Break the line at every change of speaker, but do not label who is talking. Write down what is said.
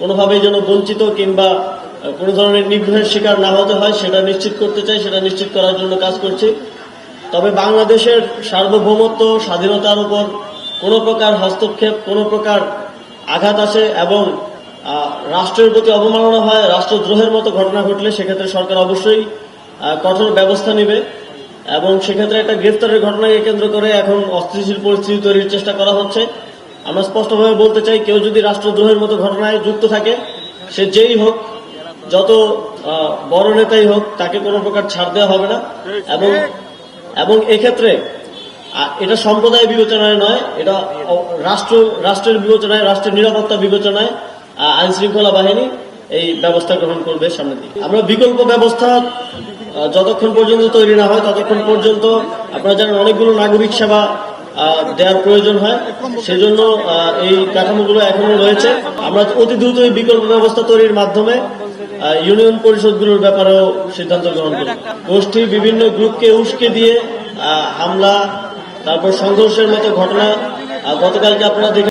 কোনোভাবেই যেন বঞ্চিত কিংবা কোনো ধরনের নিগ্রহের শিকার না হতে হয়, সেটা নিশ্চিত করতে চাই, সেটা নিশ্চিত করার জন্য কাজ করছি। তবে বাংলাদেশের সার্বভৌমত্ব, স্বাধীনতার উপর কোনো প্রকার হস্তক্ষেপ, কোনো প্রকার আঘাত আসে এবং রাষ্ট্রের প্রতি অবমাননা হয়, রাষ্ট্রদ্রোহের মতো ঘটনা ঘটলে সেক্ষেত্রে সরকার অবশ্যই কঠোর ব্যবস্থা নেবে এবং সেক্ষেত্রে একটা গ্রেফতারের ঘটনাকে কেন্দ্র করে এখন অস্থিতিশীল পরিস্থিতি তৈরির চেষ্টা করা হচ্ছে। আমরা স্পষ্টভাবে বলতে চাই, কেউ যদি রাষ্ট্রদ্রোহের মতো ঘটনায় যুক্ত থাকে, সে যেই হোক, যত বড় নেতাই হোক, তাকে কোনো প্রকার ছাড় দেওয়া হবে না। এবং এবং এক্ষেত্রে এটা সম্প্রদায় বিবেচনায় নয়, এটা রাষ্ট্র, রাষ্ট্রের বিবেচনায়, রাষ্ট্রের নিরাপত্তা বিবেচনায় আইন শৃঙ্খলা বাহিনী এই ব্যবস্থা গ্রহণ করবে সামনে দিকে। আমরা বিকল্প ব্যবস্থা যতক্ষণ পর্যন্ত তৈরি না হয়, ততক্ষণ পর্যন্ত আপনারা জানেন অনেকগুলো নাগরিক সেবা দেওয়ার প্রয়োজন হয়। সেজন্য এই কাঠামোগুলো এখনও রয়েছে। আমরা অতি দ্রুত এই বিকল্প ব্যবস্থা তৈরির মাধ্যমে ইউনিয়ন পরিষদগুলোর ব্যাপারেও সিদ্ধান্ত গ্রহণ করি গোষ্ঠী বিভিন্ন গ্রুপকে উস্কে দিয়ে হামলা, তারপর সংঘর্ষের মতো ঘটনা গতকালকে আপনারা